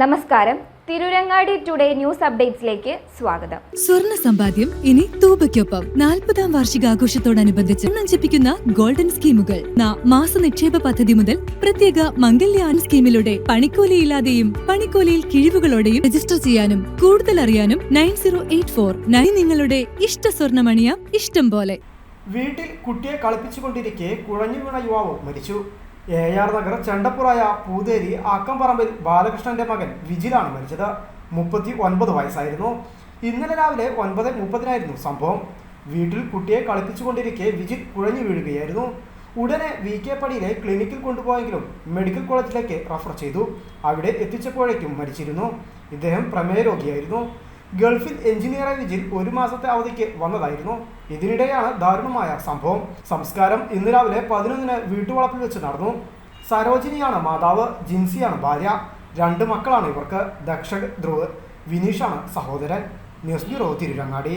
നമസ്കാരം. Tirurangadi today news അപ്ഡേറ്റ്സിലേക്ക് സ്വാഗതം. സ്വർണ സമ്പാദ്യം ഇനി തൂബയ്ക്കൊപ്പം. നാൽപ്പതാം വാർഷികാഘോഷത്തോടനുബന്ധിച്ച് നഞ്ചിപ്പിക്കുന്ന ഗോൾഡൻ സ്കീമുകൾ. മാസ നിക്ഷേപ പദ്ധതി മുതൽ പ്രത്യേക മംഗല്യാൻ സ്കീമിലൂടെ പണിക്കൂലിയില്ലാതെയും പണിക്കൂലിയിൽ കിഴിവുകളോടെയും രജിസ്റ്റർ ചെയ്യാനും കൂടുതൽ അറിയാനും nine zero eight four nine നിങ്ങളുടെ ഇഷ്ട സ്വർണമണിയാം ഇഷ്ടം പോലെ. വീട്ടിൽ കുട്ടിയെ കളിപ്പിച്ചുകൊണ്ടിരിക്കെ കുഴഞ്ഞു വീണ യുവാവ് മരിച്ചു. എ ആർ നഗർ ചെണ്ടപ്പുറായ പൂതേരി ആക്കംപറമ്പിൽ ബാലകൃഷ്ണന്റെ മകൻ വിജിലാണ് മരിച്ചത്. മുപ്പത്തി ഒൻപത് വയസ്സായിരുന്നു. ഇന്നലെ രാവിലെ ഒൻപത് മുപ്പതിനായിരുന്നു സംഭവം. വീട്ടിൽ കുട്ടിയെ കളിപ്പിച്ചുകൊണ്ടിരിക്കെ വിജിൽ കുഴഞ്ഞു വീഴുകയായിരുന്നു. ഉടനെ വി കെ പടിയിലെ ക്ലിനിക്കിൽ കൊണ്ടുപോയെങ്കിലും മെഡിക്കൽ കോളേജിലേക്ക് റഫർ ചെയ്തു. അവിടെ എത്തിച്ചപ്പോഴേക്കും മരിച്ചിരുന്നു. ഇദ്ദേഹം പ്രമേയ രോഗിയായിരുന്നു ഗൾഫിൽ എഞ്ചിനീയറായ വിജിൽ ഒരു മാസത്തെ അവധിക്ക് വന്നതായിരുന്നു. ഇതിനിടെയാണ് ദാരുണമായ സംഭവം. സംസ്കാരം ഇന്ന് രാവിലെ പതിനൊന്നിന് വീട്ടുവളപ്പിൽ വെച്ച് നടന്നു. സരോജിനിയാണ് മാതാവ് ജിൻസിയാണ് ഭാര്യ. രണ്ട് മക്കളാണ് ഇവർക്ക്. ദക്ഷ ധ്രുവ് വിനീഷാണ് സഹോദരൻ. News bureau Tirurangadi.